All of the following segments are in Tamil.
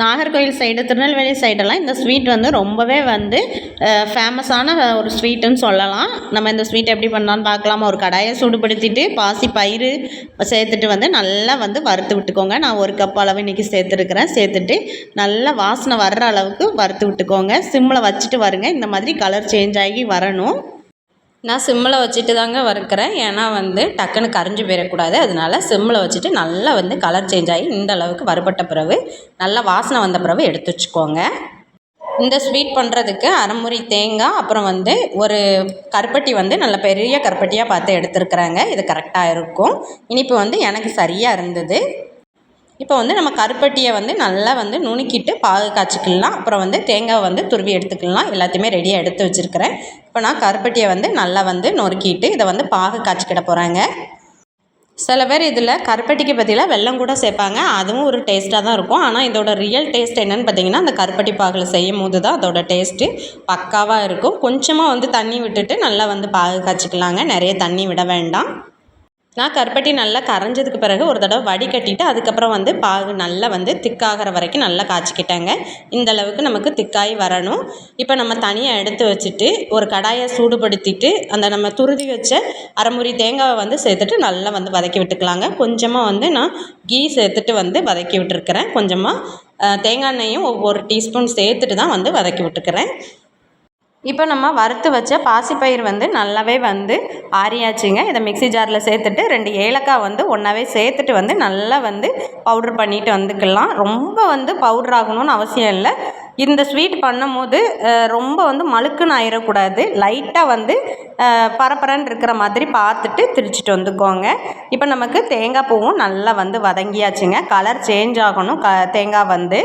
நாகர்கோவில் சைடு திருநெல்வேலி சைடெல்லாம் இந்த ஸ்வீட் வந்து ரொம்பவே வந்து ஃபேமஸான ஒரு ஸ்வீட்டுன்னு சொல்லலாம். நம்ம இந்த ஸ்வீட் எப்படி பண்ணலான்னு பார்க்கலாமா? ஒரு கடாயை சூடுபடுத்திட்டு பாசி பயிறு சேர்த்துட்டு வந்து நல்லா வந்து வறுத்து விட்டுக்கோங்க. நான் ஒரு கப் அளவு இன்றைக்கி சேர்த்துருக்குறேன். சேர்த்துட்டு நல்லா வாசனை வர்ற அளவுக்கு வறுத்து விட்டுக்கோங்க. சிம்மில் வச்சுட்டு வருங்க. இந்த மாதிரி கலர் சேஞ்ச் ஆகி வரணும். நான் சிம்மில் வச்சுட்டு தாங்க வறுக்கிறேன். ஏன்னா வந்து டக்குன்னு கரைஞ்சி போயிடக்கூடாது. அதனால சிம்மில் வச்சுட்டு நல்லா வந்து கலர் சேஞ்ச் ஆகி இந்த அளவுக்கு வறுபட்ட பிறகு நல்லா வாசனை வந்த பிறகு எடுத்து வச்சுக்கோங்க. இந்த ஸ்வீட் பண்ணுறதுக்கு அரைமுறி தேங்காய் அப்புறம் வந்து ஒரு கருப்பட்டி வந்து நல்ல பெரிய கருப்பட்டியாக பார்த்து எடுத்துருக்குறாங்க. இது கரெக்டாக இருக்கும். இனிப்பு வந்து எனக்கு சரியாக இருந்தது. இப்போ வந்து நம்ம கருப்பட்டியை வந்து நல்லா வந்து நுணுக்கிட்டு பாகு காய்ச்சிக்கலாம். அப்புறம் வந்து தேங்காய் வந்து துருவி எடுத்துக்கலாம். எல்லாத்தையுமே ரெடியாக எடுத்து வச்சுருக்கிறேன். இப்போ நான் கருப்பட்டியை வந்து நல்லா வந்து நொறுக்கிட்டு இதை வந்து பாகு காய்ச்சிக்கிட போகிறாங்க சில பேர் இதில் கருப்பட்டிக்கு பற்றியில் வெள்ளம் கூட சேர்ப்பாங்க. அதுவும் ஒரு டேஸ்ட்டாக தான் இருக்கும். ஆனால் இதோட ரியல் டேஸ்ட் என்னென்னு பார்த்தீங்கன்னா அந்த கருப்பட்டி பாகில் செய்யும் போது தான் அதோட டேஸ்ட்டு பக்காவாக இருக்கும். கொஞ்சமாக வந்து தண்ணி விட்டுட்டு நல்லா வந்து பாகு காய்ச்சிக்கலாங்க. நிறைய தண்ணி விட வேண்டாம். நான் கருப்பட்டி நல்லா கரைஞ்சதுக்கு பிறகு ஒரு தடவை வடிகட்டிட்டு அதுக்கப்புறம் வந்து பாகு நல்லா வந்து திக்காகிற வரைக்கும் நல்லா காய்ச்சிக்கிட்டேங்க. இந்த அளவுக்கு நமக்கு திக்காகி வரணும். இப்போ நம்ம தனியாக எடுத்து வச்சுட்டு ஒரு கடாயை சூடுபடுத்திட்டு அந்த நம்ம துருதி வச்ச அரைமுறி தேங்காவை வந்து சேர்த்துட்டு நல்லா வந்து வதக்கி விட்டுக்கலாங்க. கொஞ்சமாக வந்து நான் கீ சேர்த்துட்டு வந்து வதக்கி விட்டுருக்குறேன். கொஞ்சமாக தேங்காய் எண்ணெயும் ஒவ்வொரு டீஸ்பூன் சேர்த்துட்டு தான் வந்து வதக்கி விட்டுக்கிறேன் இப்போ நம்ம வறுத்து வச்ச பாசிப்பயிறு வந்து நல்லாவே வந்து ஆறியாச்சுங்க. இதை மிக்ஸி ஜாரில் சேர்த்துட்டு ரெண்டு ஏலக்காய் வந்து ஒன்றாவே சேர்த்துட்டு வந்து நல்லா வந்து பவுட்ரு பண்ணிட்டு வந்துக்கலாம். ரொம்ப வந்து பவுட்ரு ஆகணும்னு அவசியம் இல்லை. இந்த ஸ்வீட் பண்ணும் போது ரொம்ப வந்து மழுக்குன்னு ஆயிடக்கூடாது லைட்டாக வந்து பரப்பரன்னு இருக்கிற மாதிரி பார்த்துட்டு திரிச்சிட்டு வந்துக்கோங்க. இப்போ நமக்கு தேங்காய் பூவும் நல்லா வந்து வதங்கியாச்சுங்க. கலர் சேஞ்ச் ஆகணும். க தேங்காய் வந்து.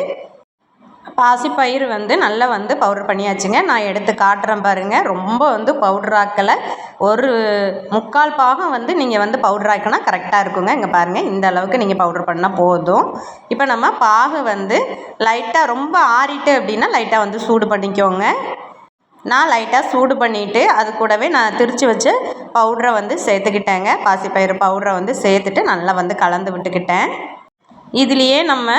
பாசிப்பயிறு வந்து நல்லா வந்து பவுட்ரு பண்ணியாச்சுங்க. நான் எடுத்து காட்டுறேன் பாருங்கள் ரொம்ப வந்து பவுடர் ஆக்கலை. ஒரு முக்கால் பாகம் வந்து நீங்கள் வந்து பவுடர் ஆக்கினா கரெக்டாக இருக்குங்க. இங்கே பாருங்கள் இந்த அளவுக்கு நீங்கள் பவுட்ரு பண்ணால் போதும். இப்போ நம்ம பாகு வந்து லைட்டாக ரொம்ப ஆறிட்டு அப்படின்னா லைட்டாக வந்து சூடு பண்ணிக்கோங்க. நான் லைட்டாக சூடு பண்ணிவிட்டு அது கூடவே நான் திரித்து வச்சு பவுட்ரை வந்து சேர்த்துக்கிட்டேங்க. பாசிப்பயிறு பவுட்ரை வந்து சேர்த்துட்டு நல்லா வந்து கலந்து விட்டுக்கிட்டேன். இதுலேயே நம்ம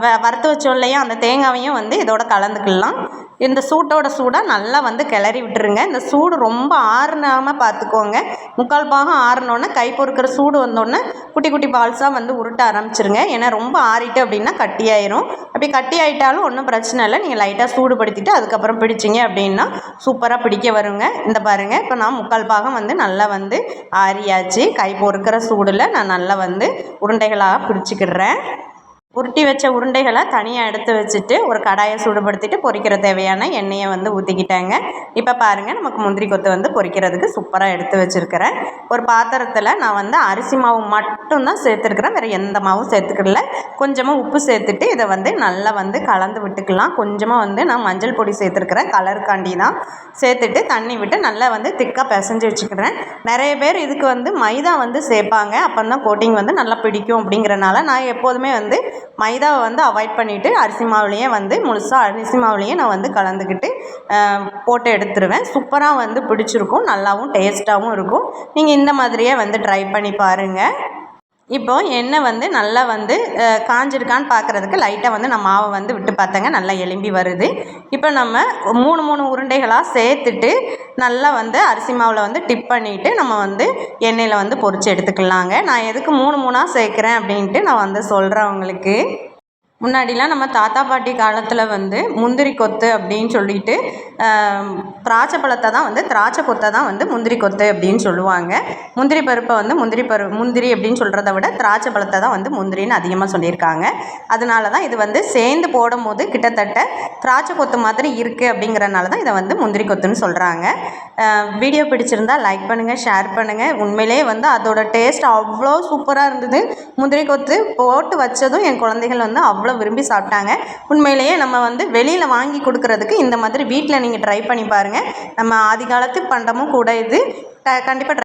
வ வறுத்து வச்சோம் இல்லையா? அந்த தேங்காவையும் வந்து இதோடு கலந்துக்கலாம். இந்த சூட்டோட சூடாக நல்லா வந்து கிளறி விட்டுருங்க. இந்த சூடு ரொம்ப ஆறுனாமல் பார்த்துக்கோங்க. முக்கால் பாகம் ஆறினோன்னே கை பொறுக்கிற சூடு வந்தோடனே குட்டி குட்டி பால்ஸாக வந்து உருட்ட ஆரம்பிச்சிருங்க. ஏன்னா ரொம்ப ஆறிட்டு அப்படின்னா கட்டியாயிரும். அப்படி கட்டி ஆகிட்டாலும் ஒன்றும் பிரச்சனை இல்லை. நீங்கள் லைட்டாக சூடுபடுத்திட்டு அதுக்கப்புறம் பிடிச்சிங்க அப்படின்னா சூப்பராக பிடிக்க வருங்க. இந்த பாருங்கள் இப்போ நான் முக்கால் பாகம் வந்து நல்லா வந்து ஆறியாச்சு. கை பொறுக்கிற சூடில் நான் நல்லா வந்து உருண்டைகளாக பிடிச்சிக்கிடுறேன் உருட்டி வச்ச உருண்டைகளை தனியாக எடுத்து வச்சுட்டு ஒரு கடாயை சூடுபடுத்திட்டு பொரிக்கிற தேவையான எண்ணெயை வந்து ஊற்றிக்கிட்டேங்க இப்போ பாருங்கள் நமக்கு முந்திரி கொத்து வந்து பொரிக்கிறதுக்கு சூப்பராக எடுத்து வச்சுருக்கிறேன். ஒரு பாத்திரத்தில் நான் வந்து அரிசி மாவு மட்டும்தான் சேர்த்துருக்குறேன். வேறு எந்த மாவும் சேர்த்துக்கல. கொஞ்சமாக உப்பு சேர்த்துட்டு இதை வந்து நல்லா வந்து கலந்து விட்டுக்கலாம். கொஞ்சமாக வந்து நான் மஞ்சள் பொடி சேர்த்துருக்குறேன். கலருக்காண்டி தான் சேர்த்துட்டு தண்ணி விட்டு நல்லா வந்து திக்காக பிசைஞ்சு வச்சுக்கிறேன். நிறைய பேர் இதுக்கு வந்து மைதா வந்து சேர்ப்பாங்க. அப்போ தான் கோட்டிங் வந்து நல்லா பிடிக்கும் அப்படிங்கிறனால நான் எப்போதுமே வந்து மைதாவை வந்து அவாய்ட் பண்ணிவிட்டு அரிசி மாவுலேயே வந்து முழுசாக அரிசி மாவுலேயே நான் வந்து கலந்துக்கிட்டு போட்டு எடுத்துருவேன். சூப்பராக வந்து பிடிச்சிருக்கும். நல்லாவும் டேஸ்ட்டாகவும் இருக்கும். நீங்கள் இந்த மாதிரியே வந்து ட்ரை பண்ணி பாருங்கள் இப்போது எண்ணெய் வந்து நல்லா வந்து காஞ்சிருக்கான்னு பார்க்குறதுக்கு லைட்டாக வந்து நான் மாவை வந்து விட்டு பார்த்தேங்க நல்லா எலும்பி வருது. இப்போ நம்ம மூணு மூணு உருண்டைகளாக சேர்த்துட்டு நல்லா வந்து அரிசி மாவில் வந்து டிப் பண்ணிவிட்டு நம்ம வந்து எண்ணெயில் வந்து பொரித்து எடுத்துக்கலாங்க. நான் எதுக்கு மூணு மூணாக சேர்க்குறேன் அப்படின்ட்டு நான் வந்து சொல்கிறேன் உங்களுக்கு. முன்னாடிலாம் நம்ம தாத்தா பாட்டி காலத்தில் வந்து முந்திரி கொத்து அப்படின்னு சொல்லிட்டு திராட்சை பழத்தை தான் வந்து திராட்சை கொத்தை தான் வந்து முந்திரி கொத்து அப்படின்னு சொல்லுவாங்க. முந்திரி பருப்பை வந்து முந்திரி பரு முந்திரி அப்படின்னு சொல்கிறத விட திராட்சை பழத்தை தான் வந்து முந்திரின்னு அதிகமாக சொல்லியிருக்காங்க. அதனால தான் இது வந்து சேர்ந்து போடும் போது கிட்டத்தட்ட திராட்சை கொத்து மாதிரி இருக்குது அப்படிங்கிறனால தான் இதை வந்து முந்திரி கொத்துன்னு சொல்கிறாங்க வீடியோ பிடிச்சிருந்தா லைக் பண்ணுங்கள் ஷேர் பண்ணுங்கள் உண்மையிலே வந்து அதோட டேஸ்ட் அவ்வளோ சூப்பராக இருந்தது. முந்திரி கொத்து போட்டு வச்சதும் என் குழந்தைகள் வந்து அவ்வளோ அவ்வளோ விரும்பி சாப்பிட்டாங்க. உண்மையிலேயே நம்ம வந்து வெளியில் வாங்கி கொடுக்குறதுக்கு இந்த மாதிரி வீட்டில் நீங்கள் ட்ரை பண்ணி பாருங்கள் நம்ம ஆதி காலத்து பண்டமும் கூட இது. கண்டிப்பாக